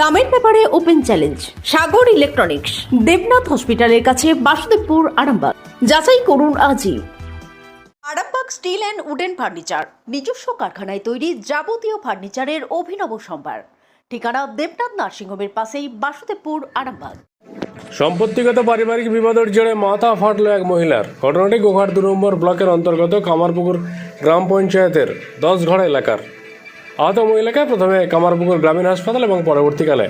দামের ব্যাপারে open challenge, Sagar electronics, Debnath হসপিটালের কাছে বাসুদেবপুর, আরামবাগ। যাচাই করুন আজই। Arambagh steel and wooden furniture, নিজস্ব কারখানায় তৈরি যাবতীয় ফার্নিচারের অভিনব সম্ভার। ঠিকানা দেবনাথ নার্সিংহোমের পাশেই বাসুদেবপুর, আরামবাগ। সম্পত্তিগত পারিবারিক বিবাদের জেরে মাথা ফাটল এক মহিলার। ঘটনাটি গোঘাট দু নম্বর ব্লকের অন্তর্গত কামারপুকুর গ্রাম পঞ্চায়েতের দশ ঘর এলাকার। আহত মহিলাকে প্রথমে কামারপুকুর গ্রামীণ হাসপাতাল এবং পরবর্তীকালে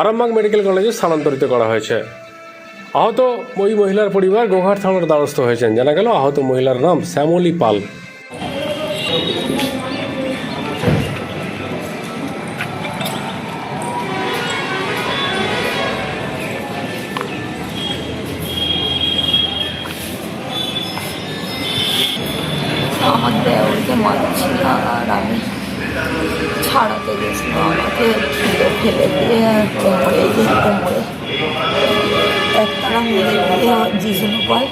আরামবাগ মেডিকেল কলেজে স্থানান্তরিত করা হয়েছে। আহত ওই মহিলার পরিবার গোঘাট থানার দ্বারস্থ হয়েছেন। জানা গেল আহত মহিলার নাম শ্যামলী পাল। আমার দেওরকে মারছিল আর আমি ছাড়াতে গেছিলাম আমাকে ফেলে দিয়ে কোমরে যে কোমরে। একটা মেরে দিয়ে জিজুন পাল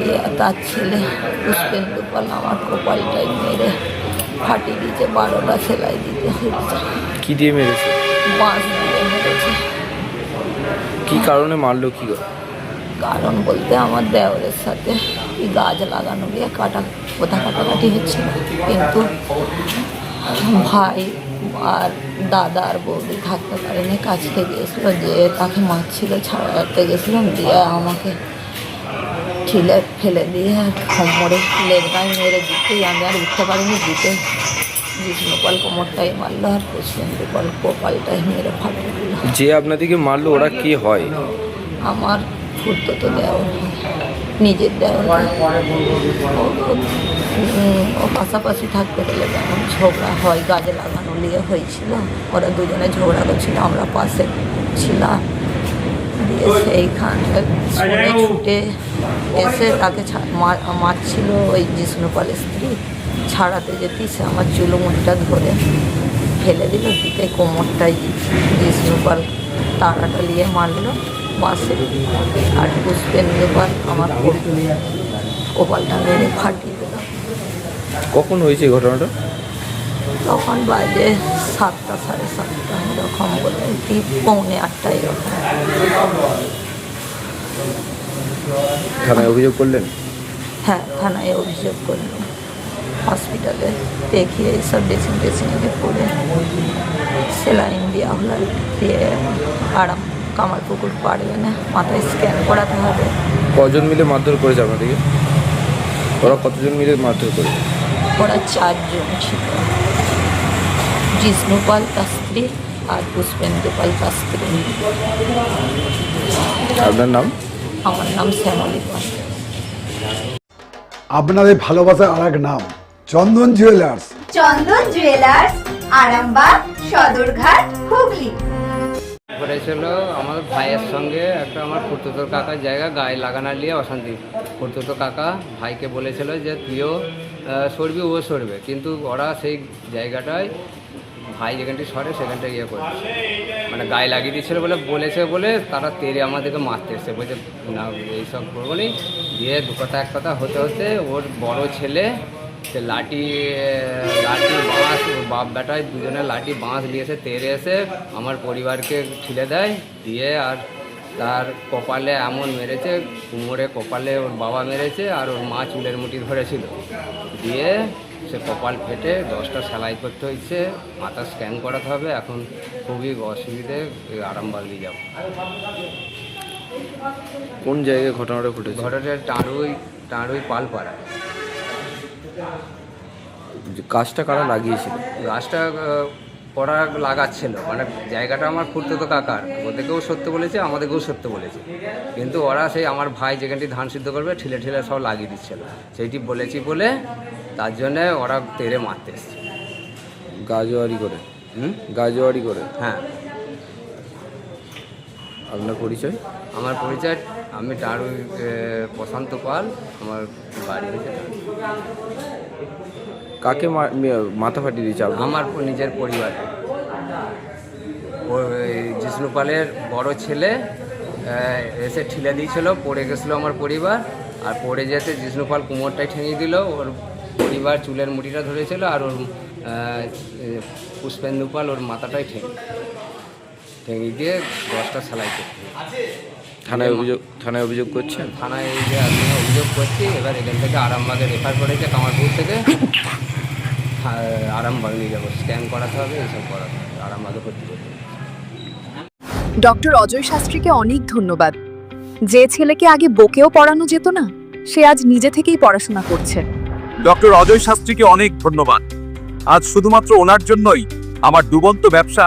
দিয়ে তার ছেলে পুষ্পেন্দু পাল আমার কপালটাই মেরে ফাটিয়ে দিয়েছে বারোটা সেলাই দিতে হচ্ছে কি দিয়ে মেরেছে? বাঁশ দিয়ে মেরেছে। কি কারণে মারলো কি করে? কারণ বলতে আমার দেওরের সাথে গাছ লাগানো দিয়ে কাটা কোথা কাটাকাটি হচ্ছিল। কিন্তু ভাই আর দাদা আর বৌদি থাকতে পারেনি কাছতে গিয়েছিল যে তাকে মারছিল ছাড়াতে গেছিলাম দিয়ে আমাকে ঠিলে ফেলে দিয়ে কোমরে লেগ গায়ে মেরে দিতেই আমি আর উঠতে পারিনি দিতে বিষ্ণুপাল কোমরটাই মারলো আর পুষ্পেন্দুপাল কপালটাই মেরে ফাটিয়ে যে আপনাদেরকে মারলো ওরা কে হয়? আমার ফুটতো তো দেওয়া নিজের দেওয়া ও পাশাপাশি থাকতে গেলে যেমন ঝগড়া হয় গাছে লাগানো নিয়ে হয়েছিল। ওরা দুজনে ঝগড়া করছিল আমরা পাশে ছিলাম। দিয়ে সেইখানে শুনে ছুটে এসে তাকে মারছিল ওই জিষ্ণুপালের স্ত্রী। ছাড়াতে যেতে সে আমার চুলোমুটিটা ধরে ফেলে দিল দিতে কোমরটাই জিষ্ণুপাল তাড়াটা নিয়ে মারলো। বাসে আর পুষ্পেন্দুপাল আমার কপালটা মেরে ফাটিয়ে দিল কখন হয়েছে ঘটনাটা? তখন বাজে সাতটা সাড়ে সাতটা এরকম বলে। পৌনে আটটা এরকম থানায় অভিযোগ করলেন? হ্যাঁ থানায় অভিযোগ করল হসপিটালে দেখিয়ে এইসব ড্রেসিং ড্রেসিংয়ে পড়ে। সেলাইন দেওয়া হলো দিয়ে আরাম কামার পুকুর পারবে না মাথায় স্ক্যান করাতে হবে। কজন মিলে মারধর করেছে আপনাদেরকে? ওরা কতজন মিলে মারধর করে ওরা চারজন ছিল। জিষ্ণুপাল তার স্ত্রী আর পুষ্পেন্দুপাল তার স্ত্রী আপনার নাম? আমার নাম শ্যামলী পাল। আপনাদের ভালোবাসার আর এক নাম চন্দন জুয়েলার্স চন্দন জুয়েলার্স আরামবাগ সদরঘাট হুগলি। করেছিল আমার ভাইয়ের সঙ্গে একটা আমার ফুর্তুতোর কাকার জায়গা, গায়ে লাগানোর নিয়ে অশান্তি। ফুর্তুতো কাকা ভাইকে বলেছিল যে তুইও সরবি, ও সরবে। কিন্তু ওরা সেই জায়গাটায় ভাই যেখানটি সরে সেখানটা ইয়ে করছে। মানে গায়ে লাগিয়ে দিচ্ছিল বলে বলেছে বলে তারা তেরে আমাদেরকে মারতে এসছে। বলছে, না, এইসব করব নি। দিয়ে দু কথা এক কথা হতে হতে ওর বড় ছেলে সে লাঠি লাঠি বাঁশ বাপ বেটায় দুজনে লাঠি বাঁশ নিয়ে এসে তেরে এসে আমার পরিবারকে ঠেলে দেয় দিয়ে আর তার কপালে এমন মেরেছে কুমোরে কপালে ওর বাবা মেরেছে আর ওর মা চুলের মুঠি ধরেছিল। দিয়ে সে কপাল ফেটে দশটা সেলাই করতে হয়েছে মাথা স্ক্যান করাতে হবে এখন খুবই অসুবিধে আরামবাগ নিয়ে যাব। কোন জায়গায় ঘটনাটা ঘটেছে? ঘটনাটা টাঁড়ুই টাঁড়ুই পালপাড়া কাজটা কারা লাগিয়েছিল? গাছটা করা লাগাচ্ছিল। মানে জায়গাটা আমার ফুটতে তো কাকার। ওদেরকেও সত্য বলেছে আমাদেরকেও সত্য বলেছে। কিন্তু ওরা সেই আমার ভাই যেখানটি ধান সিদ্ধ করবে ঠেলে ঠেলে সব লাগিয়ে দিচ্ছিল। সেইটি বলেছি বলে তার জন্যে ওরা তেরে মারতে এসছে। গাজোয়ারি করে? হুম? গাজোয়ারি করে? হ্যাঁ। আপনার পরিচয়? আমার পরিচয় আমি আহ, প্রশান্ত পাল আমার বাড়ি হচ্ছে কাকে মাথা ফাটিয়ে দিয়েছে আমার নিজের পরিবার। ওই জিষ্ণু পালের বড় ছেলে এসে ঠিলে দিয়েছিল পড়ে গেছিল আমার পরিবার আর পড়ে যেতে জিষ্ণু পাল কুমোরটাই ঠেঙিয়ে দিল ওর পরিবার চুলের মুঠিটা ধরেছিল আর ওর পুষ্পেন্দু পাল ওর মাথাটাই ঠেঙে ভেঙে দিয়ে দশটা সেলাই করতে হবে। থানায় অভিযোগ থানায় অভিযোগ করছেন থানায় এই যে আমি অভিযোগ করছি এবার এখান থেকে আরামবাগে রেফার করেছে কামারপুর থেকে। আরামবাগ নিয়ে যাব। স্ক্যান করাতে হবে এইসব করাতে হবে। আরামবাগে ভর্তি করতে হবে। ডক্টর অজয় শাস্ত্রীকে অনেক ধন্যবাদ। যে ছেলেকে আগে বকেও পড়ানো যেত না সে আজ নিজে থেকেই পড়াশোনা করছে। ডক্টর অজয় শাস্ত্রীকে অনেক ধন্যবাদ। আজ শুধুমাত্র ওনার জন্যই আমার ডুবন্ত ব্যবসা